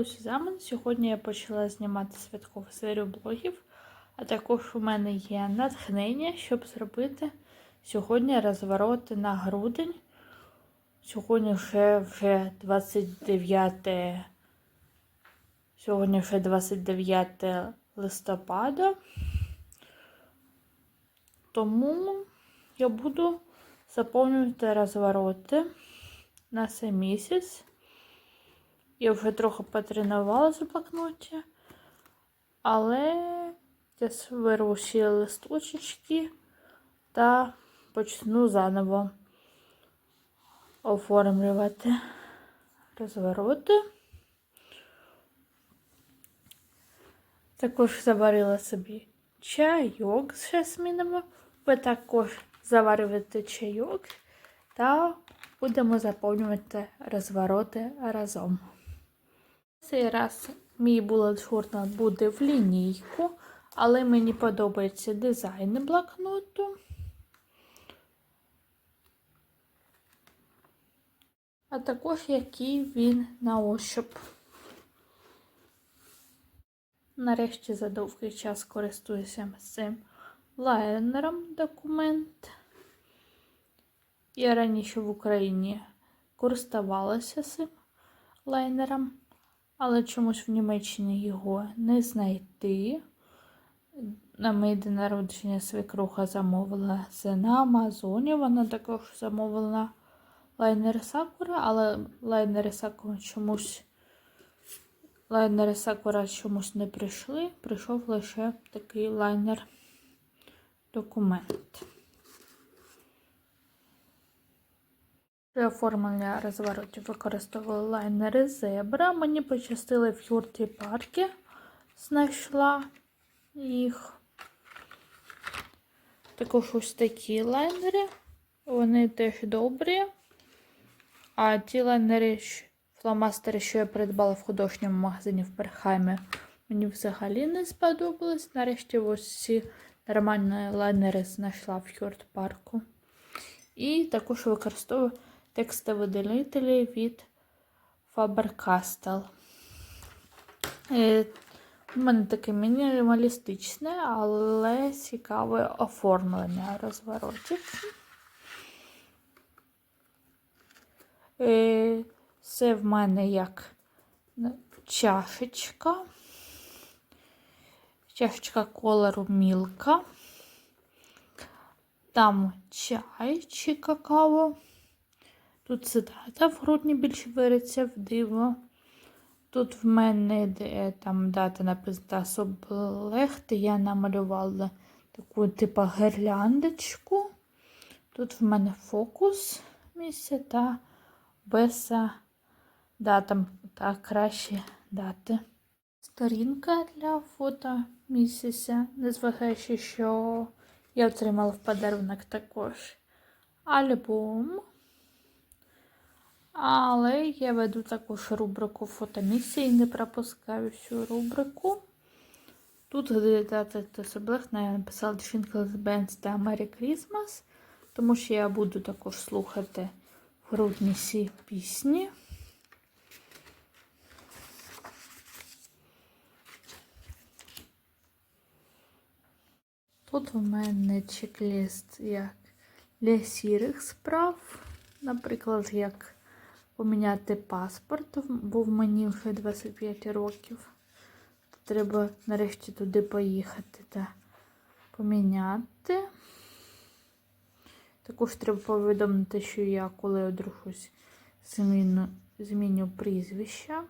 усі замін. Сьогодні я почала знімати святкову серію блогів, а також у мене є натхнення, щоб зробити сьогодні розвороти на грудень. Сьогодні вже вже 29 Сьогодні вже 29 листопада. Тому я буду заповнювати розвороти на цей місяць. Я вже трохи потренувалася в блокноті, але я вирву всі листочки та почну заново оформлювати розвороти. Також заварила собі чайок з жасміном. Ви також заварюєте чайок та будемо заповнювати розвороти разом. Цей раз мій journal буде в лінійку, але мені подобається дизайн блокноту. А також який він на ощуп. Нарешті за довгий час користуюся цим лайнером документ. Я раніше в Україні користувалася цим лайнером, але чомусь в Німеччині його не знайти. На мій день народження свекруха замовила це на Амазоні. Вона також замовила лайнери Сакура, але лайнери Сакура чомусь лайнери Сакура чомусь не прийшли. Прийшов лише такий лайнер документ. Для оформлення розворотів використовувала лайнери зебра. Мені пощастили в юрті парки, знайшла їх. Також ось такі лайнери. Вони теж добрі. А ті лайнери, фломастери, що я придбала в художньому магазині в Перхаймі, мені взагалі не сподобались. Нарешті ось ці нормальні лайнери знайшла в Юрт парку. І також використовую текстовидалителі від Faber-Castell. У мене таке мінімалістичне, але цікаве оформлення розворотів. Е, це в мене як чашечка, чашечка колору мілка. Там чай чи какао. Тут цитата в грудні більше вириться в диво. Тут в мене де, там дата написана Соблехти, я намалювала таку типу гирляндочку. Тут в мене фокус місця та беса дата та кращі дати. Сторінка для фото місяця, незважаючи, що я отримала в подарунок також альбом. Але я веду також рубрику фотомісії, не пропускаю всю рубрику. Тут дата особливо я написала Jingles Bands та Merry Christmas, тому що я буду також слухати в грудні всі пісні. Тут у мене чек-лист як для сірих справ, наприклад, як поміняти паспорт, бо в мені вже 25 років. Треба нарешті туди поїхати та поміняти. Також треба повідомити, що я, коли одружусь, зміню, зміню прізвище.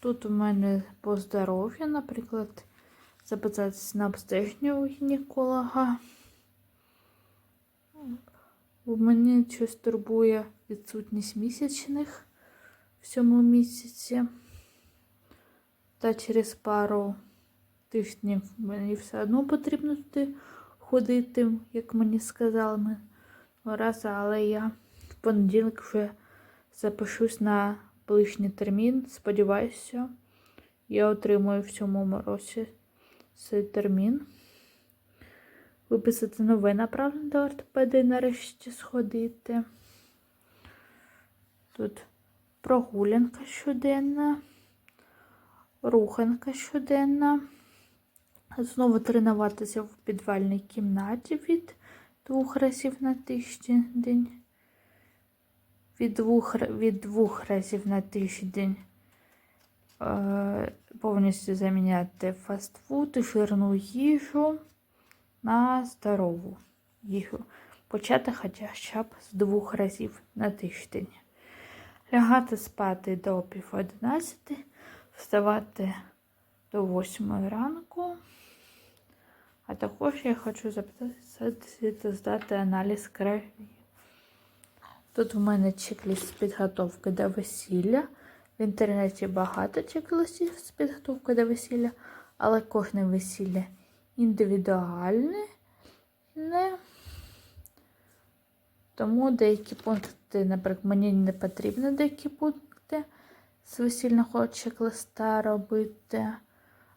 Тут у мене по здоров'ю, наприклад, записатися на обстеження у гінеколога. У мене щось турбує відсутність місячних в цьому місяці. Та через пару тижнів мені все одно потрібно туди ходити, як мені сказали раз, але я в понеділок вже запишусь на ближній термін. Сподіваюся, я отримую в цьому році цей термін виписати нове направлення до ортопеди і нарешті сходити. Тут прогулянка щоденна, руханка щоденна. Знову тренуватися в підвальній кімнаті від двох разів на тиждень. Від двох, від двох разів на тиждень е, повністю заміняти фастфуд, жирну їжу на здорову їжу. Почати хоча б з двох разів на тиждень. Лягати спати до пів одинадцяти, вставати до восьмої ранку. А також я хочу записатися та здати аналіз крові. Тут в мене чек-ліст з підготовки до весілля. В інтернеті багато чек-листів з підготовки до весілля, але кожне весілля індивідуальне. Не. Тому деякі пункти, наприклад, мені не потрібно деякі пункти з весільного чек-листа робити,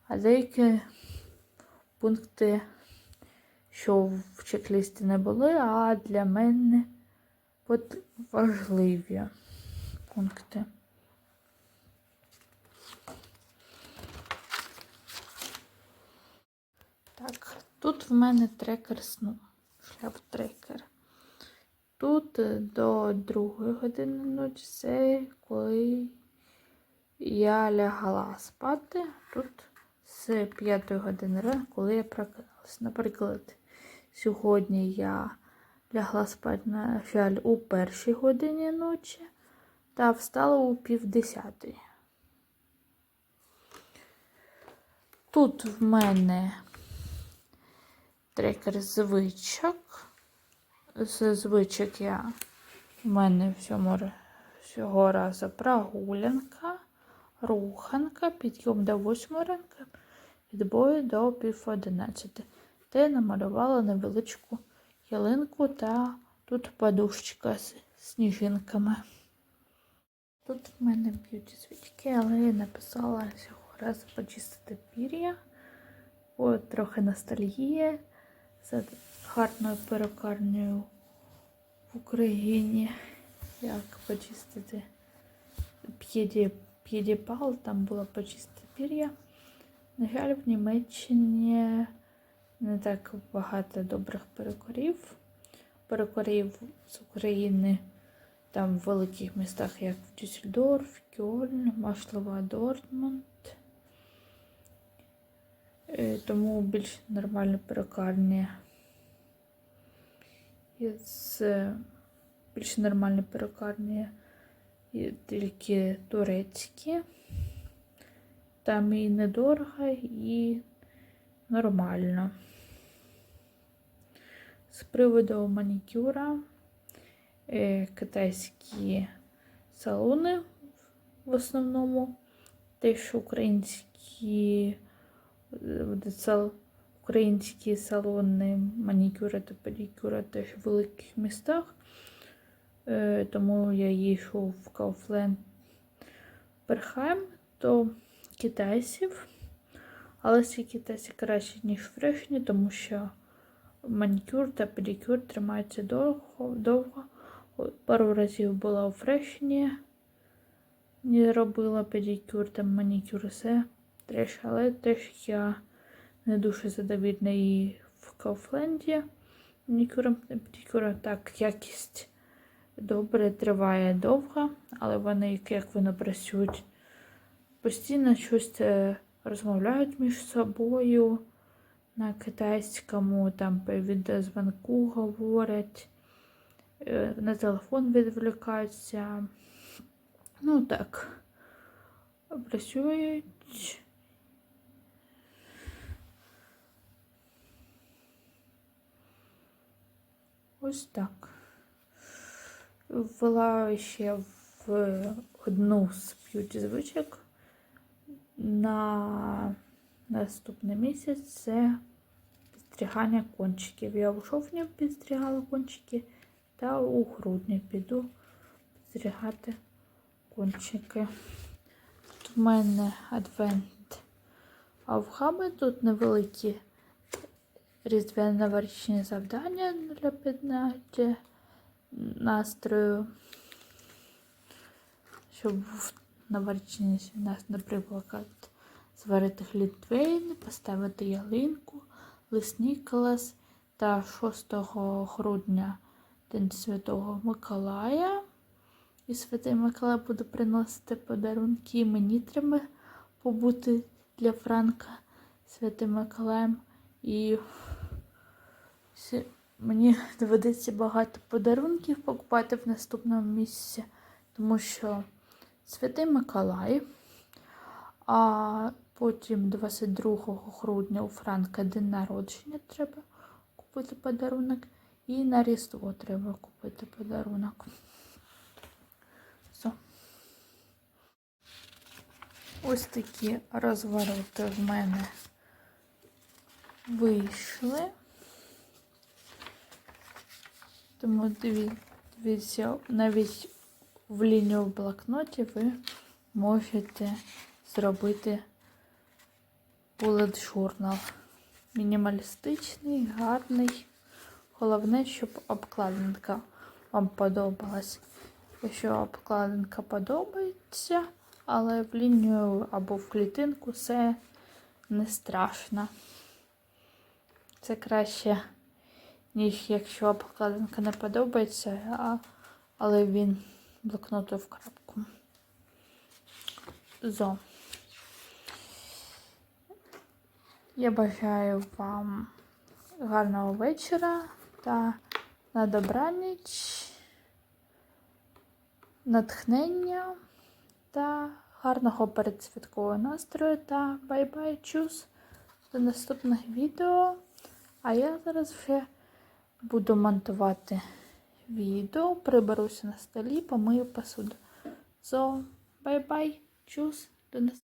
а деякі пункти, що в чек-листі не були, а для мене важливі пункти. Так, тут в мене трекер сну. Шляп трекер. Тут е, до другої години ночі це коли я лягала спати. Тут з п'ятої години ранку, коли я прокинулася. Наприклад, сьогодні я лягла спати, на жаль, у першій годині ночі та встала у півдесятої. Тут в мене трекер звичок. З звичок я в мене всьому, всього разу прогулянка, руханка, підйом до 8 ранку, відбою до пів 11. Де намалювала невеличку ялинку та тут подушечка з сніжинками. Тут в мене б'юті свічки, але я написала цього разу почистити пір'я. Трохи ностальгія за гарною перукарнею в Україні. Як почистити п'єді, п'єдіпал, там було почистити пір'я. На жаль, в Німеччині не так багато добрих перукарів. Перукарів з України там в великих містах, як в Дюссельдорф, Кьольн, можливо, Дортмунд. Е, Тому більш нормальні перукарні. Із більш нормальні перукарні є тільки турецькі. Там і недорого, і нормально. З приводу манікюра е, китайські салони в основному, те, що українські е, українські салони манікюра та педикюра теж в великих містах. Е, Тому я їжу в Kaufland Берхайм до китайців. Але ці китайці краще, ніж фрешні, тому що манікюр та педикюр тримаються довго. довго. Пару разів була у фрешні, не робила педикюр та манікюр, все треш, але теж я не дуже задовільна і в Кауфленді та. Так, якість добре триває довго, але вони, як- як вони працюють, постійно щось е, розмовляють між собою на китайському, там по відеозвонку говорять, е, на телефон відволікаються. Ну так, працюють. Ось так. Ввела ще в одну з б'юті звичок на наступний місяць це підстригання кончиків. Я у жовтні підстригала кончики, та у грудні піду підстригати кончики. Тут в мене адвент авхаби, тут невеликі різдвяно-новорічні завдання для підняття настрою. щоб в новорічні нас, наприклад, зварити глінтвейн, поставити ялинку, лис Ніколас та 6 грудня День Святого Миколая. І Святий Миколай буде приносити подарунки. Мені треба побути для Франка Святим Миколаєм. І мені доведеться багато подарунків покупати в наступному місяці, тому що Святий Миколай, а потім 22 грудня у Франка день народження треба купити подарунок. І на Різдво треба купити подарунок. Все. Ось такі розвороти в мене вийшли. Тому дивіться, навіть в лінію в блокноті ви можете зробити bullet journal. Мінімалістичний, гарний. Головне, щоб обкладинка вам подобалась. Якщо обкладинка подобається, але в лінію або в клітинку це не страшно. Це краще, ніж якщо обкладинка не подобається, а, але він блокноту в крапку. Зо. Я бажаю вам гарного вечора та на добраніч, натхнення та гарного передсвяткового настрою та бай-бай, чус до наступних відео. А я зараз вже буду монтувати відео, приберуся на столі, помию посуду. So, бай-бай, чус, до наступного.